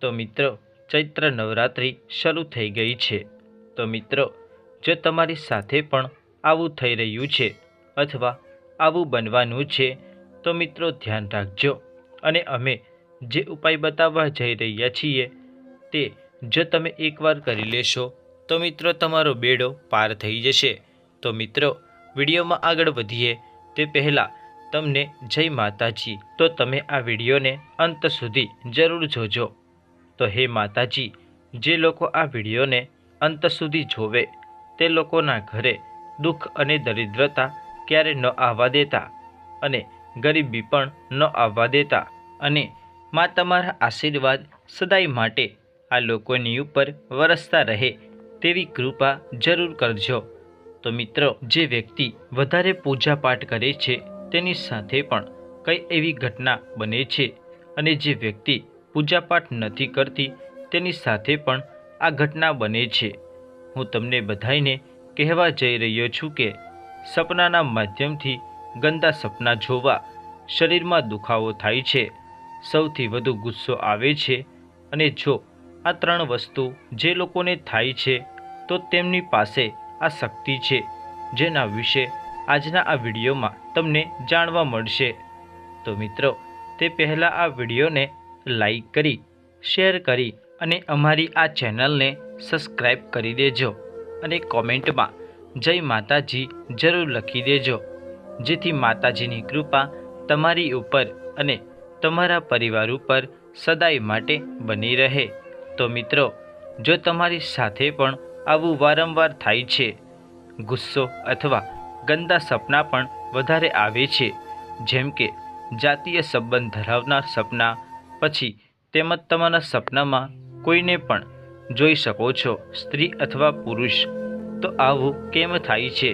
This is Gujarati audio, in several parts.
તો મિત્રો, ચૈત્ર નવરાત્રિ શરૂ થઈ ગઈ છે. તો મિત્રો, જો તમારી સાથે પણ આવું થઈ રહ્યું છે અથવા આવું બનવાનું છે, તો મિત્રો ધ્યાન રાખજો અને અમે જે ઉપાય બતાવવા જઈ રહ્યા છીએ તે જો તમે એકવાર કરી લેશો, તો મિત્રો તમારો બેડો પાર થઈ જશે. તો મિત્રો, વિડીયોમાં આગળ વધીએ તે પહેલાં તમને જય માતાજી. તો તમે આ વિડીયોને અંત સુધી જરૂર જોજો. તો હે માતાજી, જે લોકો આ વિડીયોને અંત સુધી જોવે, તે લોકોના ઘરે દુઃખ અને દરિદ્રતા ક્યારે ન આવવા દેતા અને ગરીબી પણ ન આવવા દેતા અને માં તમારા આશીર્વાદ સદાય માટે આ લોકોની ઉપર વરસતા રહે તેવી કૃપા જરૂર કરજો. તો મિત્રો, જે વ્યક્તિ વધારે પૂજાપાઠ કરે છે, તેની સાથે પણ કઈ એવી ઘટના બને છે અને જે વ્યક્તિ પૂજા પાઠ નથી કરતી, તેની સાથે પણ આ ઘટના બને છે. હું તમને બધાઈને કહેવા જઈ રહ્યો છું કે, સપનાના માધ્યમથી ગંદા સપના જોવા શરીરમાં દુખાવો થાય છે, સૌથી વધુ ગુસ્સો આવે છે અને જો આ ત્રણ વસ્તુ જે લોકોને થાય છે, તો તેમની પાસે આ શક્તિ છે, જેના વિશે આજના આ વિડીયોમાં તમને જાણવા મળશે. તો મિત્રો, તે પહેલાં આ વિડીયોને લાઈક કરી, શેર કરી અને અમારી આ ચેનલને સબસ્ક્રાઈબ કરી દેજો અને કોમેન્ટમાં જય માતાજી જરૂર લખી દેજો. જેથી માતાજીની કૃપા તમારી ઉપર અને તમારા પરિવાર ઉપર સદાય માટે બની રહે. તો મિત્રો, જો તમારી સાથે પણ આવું વારંવાર થાય છે, ગુસ્સો અથવા ગંદા સપના પણ વધારે આવે છે, જેમ કે જાતીય સંબંધ ધરાવનાર સપના પછી તેમજ તમારા સપનામાં કોઈને પણ જોઈ શકો છો, સ્ત્રી અથવા પુરુષ. તો આવું કેમ થાય છે?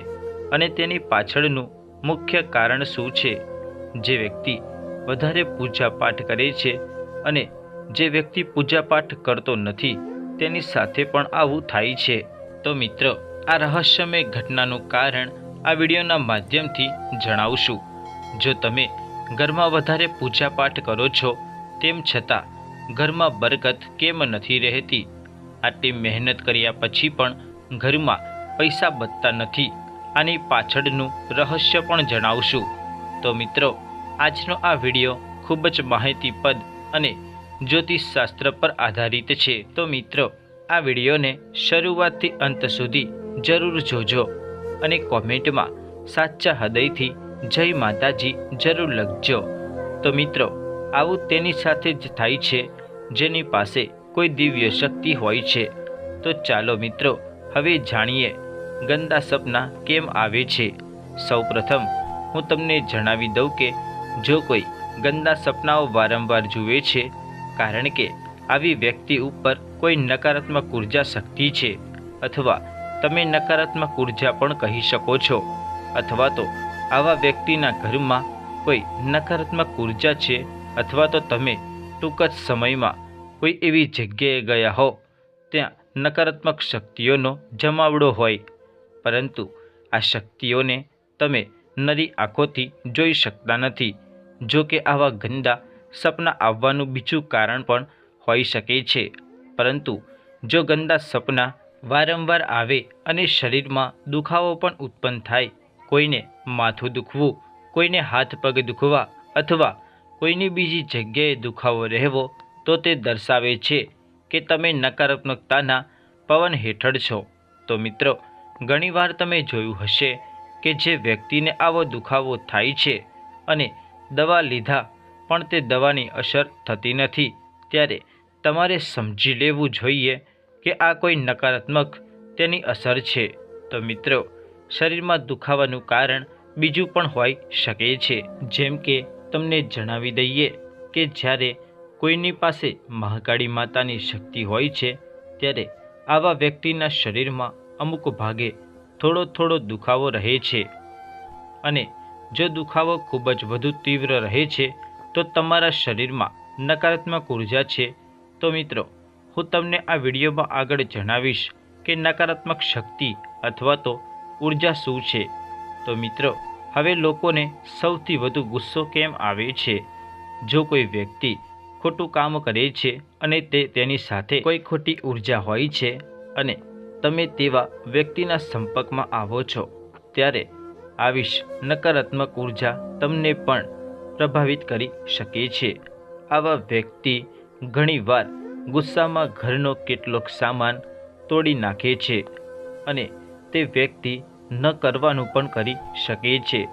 અને તેની પાછળનું મુખ્ય કારણ શું છે? જે વ્યક્તિ વધારે પૂજાપાઠ કરે છે અને જે વ્યક્તિ પૂજાપાઠ કરતો નથી, તેની સાથે પણ આવું થાય છે. તો મિત્રો, આ રહસ્યમય ઘટનાનું કારણ આ વિડીયોના માધ્યમથી જણાવશું. જો તમે ઘરમાં વધારે પૂજાપાઠ કરો છો તેમ છતાં, ઘરમાં બરકત કેમ નથી રહેતી? આટલી મહેનત કર્યા પછી પણ ઘરમાં પૈસા બચતા નથી. આની પાછળનું રહસ્ય પણ જણાવશું. તો મિત્રો, આજનો આ વીડિયો ખૂબ જ માહિતીપદ અને જ્યોતિષશાસ્ત્ર પર આધારિત છે. તો મિત્રો, આ વિડીયોને શરૂઆતથી અંત સુધી જરૂર જોજો અને કોમેન્ટમાં સાચા હૃદયથી જય માતાજી જરૂર લખજો. તો મિત્રો આવું તેની સાથે જ થાય છે, જેની પાસે કોઈ દિવ્ય શક્તિ હોય છે. તો ચાલો મિત્રો, હવે જાણીએ ગંદા સપના કેમ આવે છે. સૌપ્રથમ, હું તમને જણાવી દઉં કે જો કોઈ ગંદા સપનાઓ વારંવાર જુએ છે, કારણ કે આવી વ્યક્તિ ઉપર કોઈ નકારાત્મક ઊર્જા શક્તિ છે, અથવા તમે નકારાત્મક ઊર્જા પણ કહી શકો છો, અથવા તો આવા વ્યક્તિના ઘરમાં કોઈ નકારાત્મક ઊર્જા છે અથવા તો તમે ટૂંક જ સમયમાં કોઈ એવી જગ્યાએ ગયા હો, ત્યાં નકારાત્મક શક્તિઓનો જમાવડો હોય. પરંતુ આ શક્તિઓને તમે નરી આંખોથી જોઈ શકતા નથી, જો કે આવા ગંદા સપના આવવાનું બીજું કારણ પણ હોઈ શકે છે. પરંતુ જો ગંદા સપના વારંવાર આવે અને શરીરમાં દુખાવો પણ ઉત્પન્ન થાય, કોઈને માથું દુખવું, કોઈને હાથ પગ દુખવા અથવા કોઈની બીજી જગ્યાએ દુખાવો રહેવો તો તે દર્શાવે છે કે તમે નકારાત્મકતાના પવન હેઠળ છો. તો મિત્રો, ઘણીવાર તમે જોયું હશે કે જે વ્યક્તિને આવો દુખાવો થાય છે અને દવા લીધા પણ તે દવાની અસર થતી નથી, ત્યારે તમારે સમજી લેવું જોઈએ કે આ કોઈ નકારાત્મક તેની અસર છે. તો મિત્રો, શરીરમાં દુખાવાનું કારણ બીજું પણ હોઈ શકે છે, જેમ કે તમને જણાવી દઈએ કે જ્યારે કોઈની પાસે મહાકાળી માતાની શક્તિ હોય છે, ત્યારે આવા વ્યક્તિના શરીરમાં અમુક ભાગે થોડો થોડો દુખાવો રહે છે. અને જો દુખાવો ખૂબ જ વધુ તીવ્ર રહે છે, તો તમારા શરીરમાં નકારાત્મક ઊર્જા છે. તો મિત્રો, હું તમને આ વિડીયોમાં આગળ જણાવીશ કે નકારાત્મક શક્તિ અથવા તો ઊર્જા શું છે. તો મિત્રો હવે લોકોને સૌથી વધુ ગુસ્સો કેમ આવે છે? જો કોઈ વ્યક્તિ ખોટું કામ કરે છે અને તે તેની સાથે કોઈ ખોટી ઊર્જા હોય છે અને તમે તેવા વ્યક્તિના સંપર્કમાં આવો છો, ત્યારે આવીશ નકારાત્મક ઊર્જા તમને પણ પ્રભાવિત કરી શકે છે. આવા વ્યક્તિ ઘણીવાર ગુસ્સામાં ઘરનો કેટલોક સામાન તોડી નાખે છે અને તે વ્યક્તિ ન કરવાનું પણ કરી શકે છે.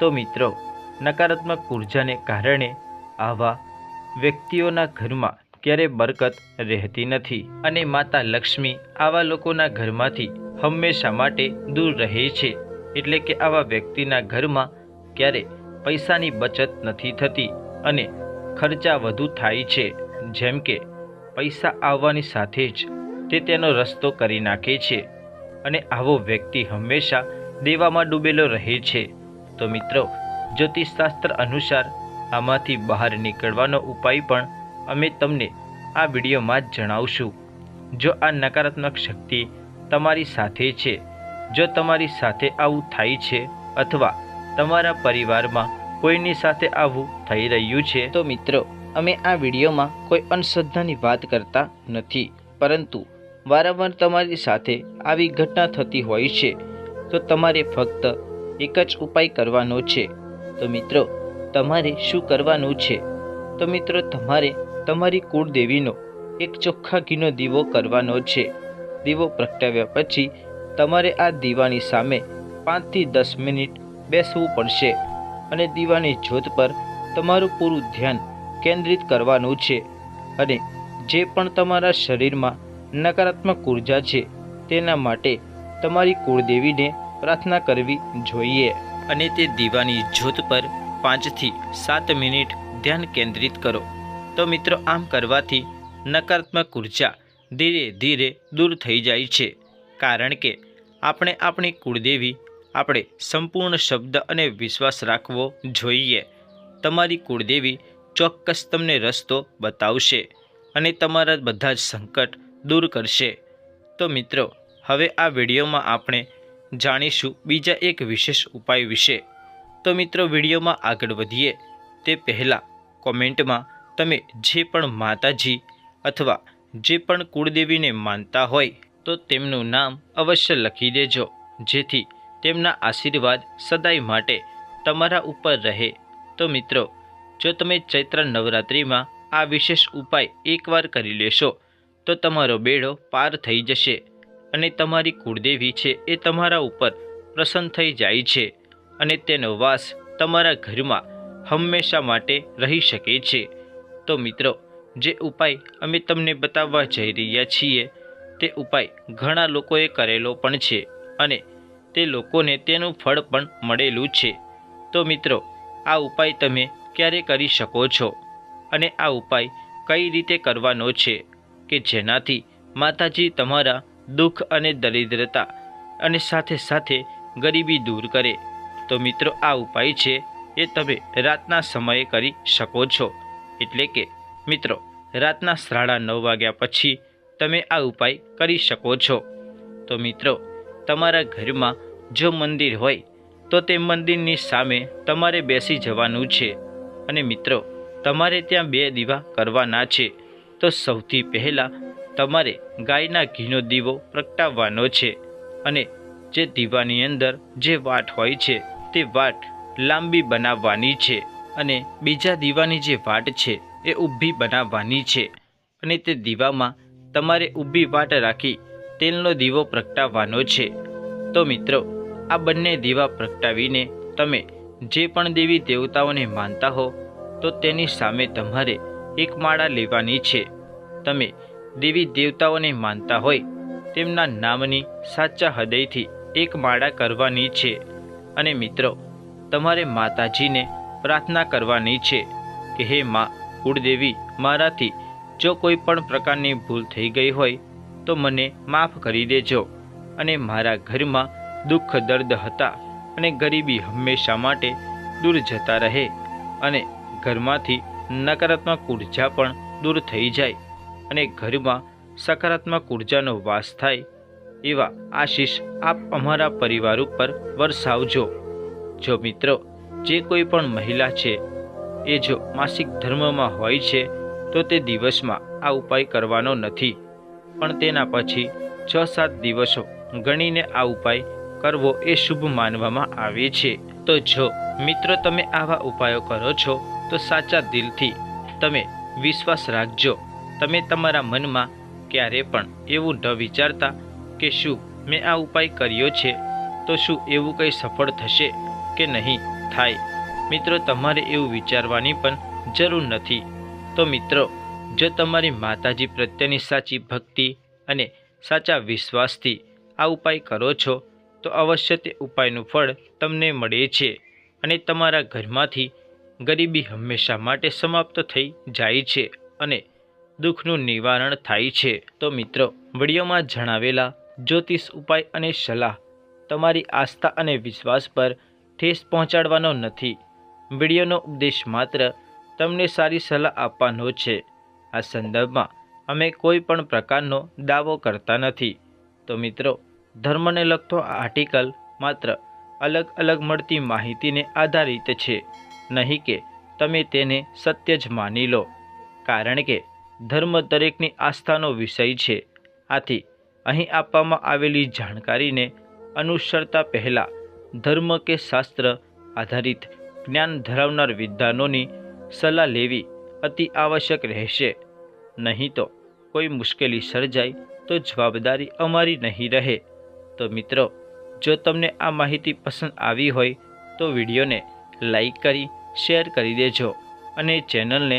તો મિત્રો, નકારાત્મક ઉર્જાને કારણે આવા વ્યક્તિઓના ઘરમાં ક્યારે બરકત રહેતી નથી અને માતા લક્ષ્મી આવા લોકોના ઘરમાંથી હંમેશા માટે દૂર રહે છે. એટલે કે આવા વ્યક્તિના ઘરમાં ક્યારે પૈસાની બચત નથી થતી અને ખર્ચા વધુ થાય છે. જેમ કે, પૈસા આવવાની સાથે જ તે તેનો રસ્તો કરી નાખે છે. અને આવો વ્યક્તિ હંમેશા દેવામાં ડૂબેલો રહે છે. તો મિત્રો, જ્યોતિષશાસ્ત્ર અનુસાર આમાંથી બહાર નીકળવાનો ઉપાય પણ અમે તમને આ વિડીયોમાં જ જણાવશું. જો આ નકારાત્મક શક્તિ તમારી સાથે છે, જો તમારી સાથે આવું થાય છે અથવા તમારા પરિવારમાં કોઈની સાથે આવું થઈ રહ્યું છે, તો મિત્રો, અમે આ વિડીયોમાં કોઈ અંધશ્રદ્ધાની વાત કરતા નથી, પરંતુ વારંવાર તમારી સાથે આવી ઘટના થતી હોય છે, તો તમારે ફક્ત એક જ ઉપાય કરવાનો છે. તો મિત્રો, તમારે શું કરવાનું છે? તો મિત્રો, તમારે તમારી કુળદેવીનો એક ચોખ્ખા ઘીનો દીવો કરવાનો છે. દીવો પ્રગટાવ્યા પછી તમારે આ દીવાની સામે પાંચથી દસ મિનિટ બેસવું પડશે અને દીવાની જ્યોત પર તમારું પૂરું ધ્યાન કેન્દ્રિત કરવાનું છે. અને જે પણ તમારા શરીરમાં નકારાત્મક ઊર્જા છે. તેના માટે તમારી કુળદેવીને પ્રાર્થના કરવી જોઈએ. અને તે દીવાની જ્યોત પર પાંચથી સાત મિનિટ ધ્યાન કેન્દ્રિત કરો. તો મિત્રો, આમ કરવાથી નકારાત્મક ઊર્જા ધીરે ધીરે દૂર થઈ જાય છે. કારણ કે આપણે આપણી કુળદેવી, આપણે સંપૂર્ણ શબ્દ અને વિશ્વાસ રાખવો જોઈએ. તમારી કુળદેવી ચોક્કસ તમને રસ્તો બતાવશે અને તમારા બધા જ સંકટ દૂર કરશે. તો મિત્રો, હવે આ વિડીયોમાં આપણે જાણીશું બીજા એક વિશેષ ઉપાય વિશે. તો મિત્રો, વિડીયોમાં આગળ વધીએ. તે પહેલાં કોમેન્ટમાં તમે જે પણ માતાજી અથવા જે પણ કુળદેવીને માનતા હોય, તો તેમનું નામ અવશ્ય લખી દેજો. જેથી તેમના આશીર્વાદ સદાય માટે તમારા ઉપર રહે. તો મિત્રો, જો તમે ચૈત્ર નવરાત્રિમાં આ વિશેષ ઉપાય એકવાર કરી લેશો તો તમારો બેડો પાર થઈ જશે અને તમારી કુળદેવી છે એ તમારા ઉપર પ્રસન્ન થઈ જાય છે અને તેનો વાસ તમારા ઘરમાં હંમેશા માટે રહી શકે છે. તો મિત્રો, જે ઉપાય અમે તમને બતાવવા જઈ રહ્યા છીએ, તે ઉપાય ઘણા લોકોએ કરેલો પણ છે અને તે લોકોને તેનું ફળ પણ મળેલું છે. તો મિત્રો, આ ઉપાય તમે ક્યારે કરી શકો છો? અને આ ઉપાય કઈ રીતે કરવાનો છે? કે જેનાથી માતાજી તમારા દુઃખ અને દરિદ્રતા અને સાથે સાથે ગરીબી દૂર કરે. તો મિત્રો, આ ઉપાય છે એ તમે રાતના સમયે કરી શકો છો. એટલે કે, મિત્રો, રાતના સાડા નવ વાગ્યા પછી તમે આ ઉપાય કરી શકો છો. તો મિત્રો, તમારા ઘરમાં જો મંદિર હોય, તો તે મંદિરની સામે તમારે બેસી જવાનું છે. અને મિત્રો, તમારે ત્યાં બે દીવા કરવાના છે. તો સૌથી પહેલાં તમારે ગાયના ઘીનો દીવો પ્રગટાવવાનો છે અને જે દીવાની અંદર જે વાટ હોય છે તે વાટ લાંબી બનાવવાની છે અને બીજા દીવાની જે વાટ છે એ ઊભી બનાવવાની છે અને તે દીવામાં તમારે ઊભી વાટ રાખી તેલનો દીવો પ્રગટાવવાનો છે. તો મિત્રો, આ બંને દીવા પ્રગટાવીને તમે જે પણ દેવી દેવતાઓને માનતા હો, તો તેની સામે તમારે એક માળા લેવાની છે. તમે દેવી દેવતાઓને માનતા હોય, તેમના નામની સાચા હૃદયથી એક માળા કરવાની છે. અને મિત્રો, તમારે માતાજીને પ્રાર્થના કરવાની છે કે હે મા, કુળદેવી, મારાથી જો કોઈ પણ પ્રકારની ભૂલ થઈ ગઈ હોય, તો મને માફ કરી દેજો. અને મારા ઘરમાં દુઃખ દર્દ હતા અને ગરીબી હંમેશા માટે દૂર જતા રહે અને ઘરમાંથી નકારાત્મક ઊર્જા પણ દૂર થઈ જાય. અને ઘરમાં સકારાત્મક ઉર્જાનો વાસ થાય, એવા આશીષ આપ અમારા પરિવાર ઉપર વરસાવજો. જો મિત્રો, જે કોઈ પણ મહિલા છે, એ જો માસિક ધર્મમાં હોય છે, તો તે દિવસમાં આ ઉપાય કરવાનો નથી. પણ તેના પછી છ સાત દિવસો ગણીને આ ઉપાય કરવો એ શુભ માનવામાં આવે છે. તો જો મિત્રો તમે આવા ઉપાયો કરો છો, તો સાચા દિલથી તમે વિશ્વાસ રાખજો. તમે તમારા મનમાં ક્યારે પણ એવું ન વિચારતા કે શું મેં આ ઉપાય કર્યો છે? તો શું એવું કંઈ સફળ થશે કે નહીં થાય? મિત્રો, તમારે એવું વિચારવાની પણ જરૂર નથી. તો મિત્રો, જો તમારી માતાજી પ્રત્યેની સાચી ભક્તિ અને સાચા વિશ્વાસથી આ ઉપાય કરો છો, તો અવશ્ય તે ઉપાયનું ફળ તમને મળે છે અને તમારા ઘરમાંથી ગરીબી હંમેશા માટે સમાપ્ત થઈ જાય છે અને દુઃખનું નિવારણ થાય છે. તો મિત્રો, વિડીયોમાં જણાવેલા જ્યોતિષ ઉપાય અને સલાહ તમારી આસ્થા અને વિશ્વાસ પર ઠેસ પહોંચાડવાનો નથી. વિડીયોનો ઉદ્દેશ માત્ર તમને સારી સલાહ આપવાનો છે. આ સંદર્ભમાં અમે કોઈ પણ પ્રકારનો દાવો કરતા નથી. તો મિત્રો, ધર્મને લગતો આ આર્ટિકલ માત્ર અલગ અલગ મળતી માહિતીને આધારિત છે. નહીં કે તમે તેને સત્ય જ માની લો. કારણ કે ધર્મ દરેકની આસ્થાનો વિષય છે. આથી અહીં આપવામાં આવેલી જાણકારીને અનુસરતા પહેલાં ધર્મ કે શાસ્ત્ર આધારિત જ્ઞાન ધરાવનાર વિદ્વાનોની સલાહ લેવી અતિ આવશ્યક રહેશે. નહીં તો કોઈ મુશ્કેલી સર્જાય તો જવાબદારી અમારી નહીં રહે. તો મિત્રો, જો તમને આ માહિતી પસંદ આવી હોય તો વિડીયોને લાઈક કરી, શેર કરી દેજો અને ચેનલને